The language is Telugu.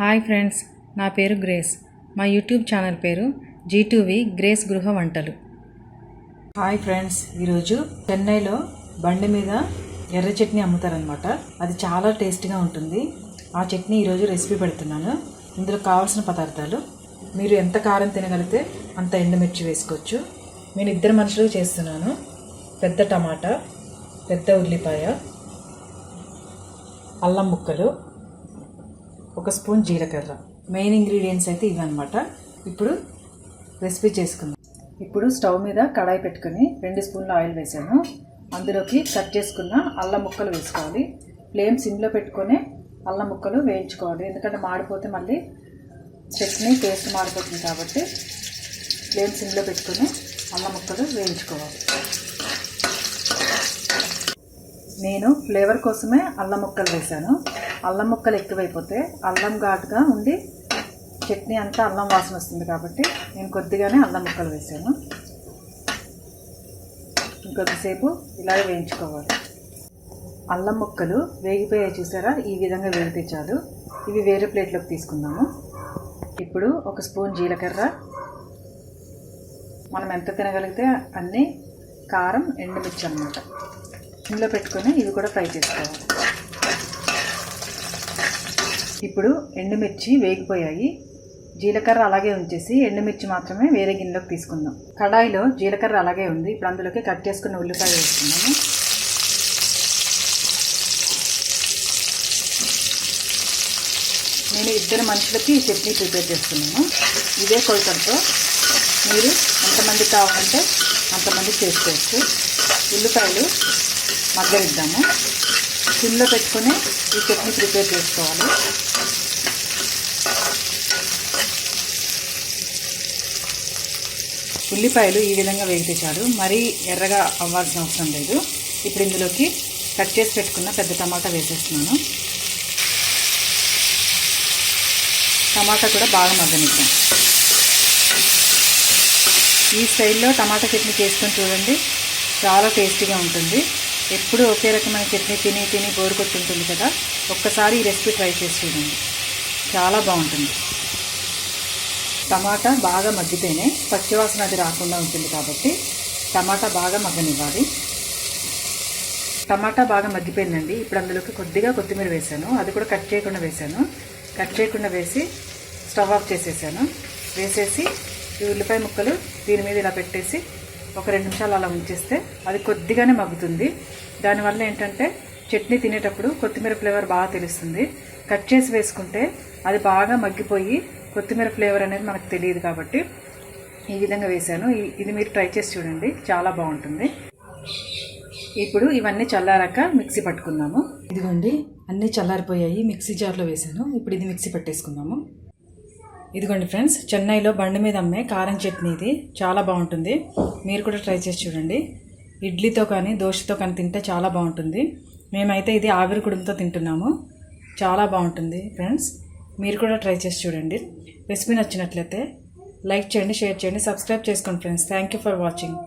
హాయ్ ఫ్రెండ్స్ నా పేరు గ్రేస్. మా యూట్యూబ్ ఛానల్ పేరు జీటూవి గ్రేస్ గృహ వంటలు. హాయ్ ఫ్రెండ్స్ ఈరోజు చెన్నైలో బండి మీద ఎర్ర చట్నీ అమ్ముతారనమాట అది చాలా టేస్టీగా ఉంటుంది. ఆ చట్నీ ఈరోజు రెసిపీ పెడుతున్నాను. ఇందులో కావాల్సిన పదార్థాలు మీరు ఎంత కారం తినగలిగితే అంత ఎండుమిర్చి వేసుకోవచ్చు. నేను ఇద్దరు మనుషులకు చేస్తున్నాను. పెద్ద టమాటా పెద్ద ఉల్లిపాయ అల్లం ముక్కలు ఒక స్పూన్ జీలకర్ర. మెయిన్ ఇంగ్రీడియంట్స్ అయితే ఇవన్నమాట. ఇప్పుడు రెసిపీ చేసుకుందాం. ఇప్పుడు స్టవ్ మీద కడాయి పెట్టుకొని రెండు స్పూన్ల ఆయిల్ వేసాను. అందులోకి కట్ చేసుకున్న అల్లం ముక్కలు వేసుకోవాలి. ఫ్లేమ్ సిమ్లో పెట్టుకొని అల్లం ముక్కలు వేయించుకోవాలి. ఎందుకంటే మాడిపోతే మళ్ళీ చట్నీ టేస్ట్ మాడిపోతుంది కాబట్టి ఫ్లేమ్ సిమ్లో పెట్టుకొని అల్లం ముక్కలు వేయించుకోవాలి. నేను ఫ్లేవర్ కోసమే అల్లం ముక్కలు వేశాను అల్లం ముక్కలు ఎక్కువైపోతే అల్లం ఘాటుగా ఉండి చట్నీ అంతా అల్లం వాసన వస్తుంది కాబట్టి నేను కొద్దిగానే అల్లం ముక్కలు వేసాను. ఇంకొద్దిసేపు ఇలాగే వేయించుకోవాలి. అల్లం ముక్కలు వేగిపోయాయి చూసారా? ఈ విధంగా వేగితే చాలు. ఇవి వేరే ప్లేట్లోకి తీసుకుందాము. ఇప్పుడు ఒక స్పూన్ జీలకర్ర. మనం ఎంత తినగలిగితే అన్నీ కారం ఎండుమిర్చి అనమాట ఇందులో పెట్టుకొని ఇవి కూడా ఫ్రై చేసుకోవాలి. ఇప్పుడు ఎండుమిర్చి వేగిపోయాయి. జీలకర్ర అలాగే ఉంచేసి ఎండుమిర్చి మాత్రమే వేరే గిన్నెలోకి తీసుకుందాం. కడాయిలో జీలకర్ర అలాగే ఉంది. ఇప్పుడు అందులోకి కట్ చేసుకున్న ఉల్లిపాయ వేసుకుందాము. నేను ఇద్దరు మనుషులకి చట్నీ ప్రిపేర్ చేస్తున్నాను. ఇదే కొలతలతో మీరు ఎంతమంది కావాలంటే అంతమంది చేసుకోవచ్చు. ఉల్లిపాయలు మగ్గనిద్దాము. సిమ్లో పెట్టుకొని ఈ చట్నీ ప్రిపేర్ చేసుకోవాలి. ఉల్లిపాయలు ఈ విధంగా వేగితే చాలు. మరీ ఎర్రగా అవ్వాల్సిన అవసరం లేదు. ఇప్పుడు ఇందులోకి కట్ చేసి పెట్టుకున్న పెద్ద టమాటా వేసేస్తున్నాను. టమాటా కూడా బాగా మగ్గనిద్దాం. ఈ స్టైల్లో టమాటా చట్నీ చేసుకొని చూడండి. చాలా టేస్టీగా ఉంటుంది. ఎప్పుడూ ఒకే రకమైన చట్నీ తిని తిని బోరు కొట్టుంటుంది కదా. ఒక్కసారి ఈ రెసిపీ ట్రై చేసి చూడండి. చాలా బాగుంటుంది. టమాటా బాగా మగ్గితేనే పచ్చివాసన అది రాకుండా ఉంటుంది కాబట్టి టమాటా బాగా మగ్గనివ్వాలి. టమాటా బాగా మగ్గిపోయిందండి. ఇప్పుడు అందులోకి కొద్దిగా కొత్తిమీర వేసాను. అది కూడా కట్ చేయకుండా వేసాను. కట్ చేయకుండా వేసి స్టవ్ ఆఫ్ చేసేసాను. వేసేసి ఈ ఉల్లిపాయ ముక్కలు దీని మీద ఇలా పెట్టేసి ఒక రెండు నిమిషాలు అలా ఉంచేస్తే అది కొద్దిగానే మగ్గుతుంది. దానివల్ల ఏంటంటే చట్నీ తినేటప్పుడు కొత్తిమీర ఫ్లేవర్ బాగా తెలుస్తుంది. కట్ చేసి వేసుకుంటే అది బాగా మగ్గిపోయి కొత్తిమీర ఫ్లేవర్ అనేది మనకు తెలియదు కాబట్టి ఈ విధంగా వేసాను ఇది మీరు ట్రై చేసి చూడండి. చాలా బాగుంటుంది. ఇప్పుడు ఇవన్నీ చల్లారాక మిక్సీ పట్టుకుందాము. ఇదిగోండి అన్నీ చల్లారిపోయాయి. మిక్సీ జార్లో వేసాను ఇప్పుడు ఇది మిక్సీ పట్టేసుకుందాము. ఇదిగోండి ఫ్రెండ్స్ చెన్నైలో బండి మీద అమ్మే కారం చట్నీ ఇది. చాలా బాగుంటుంది. మీరు కూడా ట్రై చేసి చూడండి. ఇడ్లీతో కానీ దోశతో కానీ తింటే చాలా బాగుంటుంది. మేమైతే ఇది ఆవిరి కుడుంతో తింటున్నాము. చాలా బాగుంటుంది ఫ్రెండ్స్. మీరు కూడా ట్రై చేసి చూడండి. రెసిపీ నచ్చినట్లయితే లైక్ చేయండి షేర్ చేయండి సబ్స్క్రైబ్ చేసుకోండి friends. Thank you for watching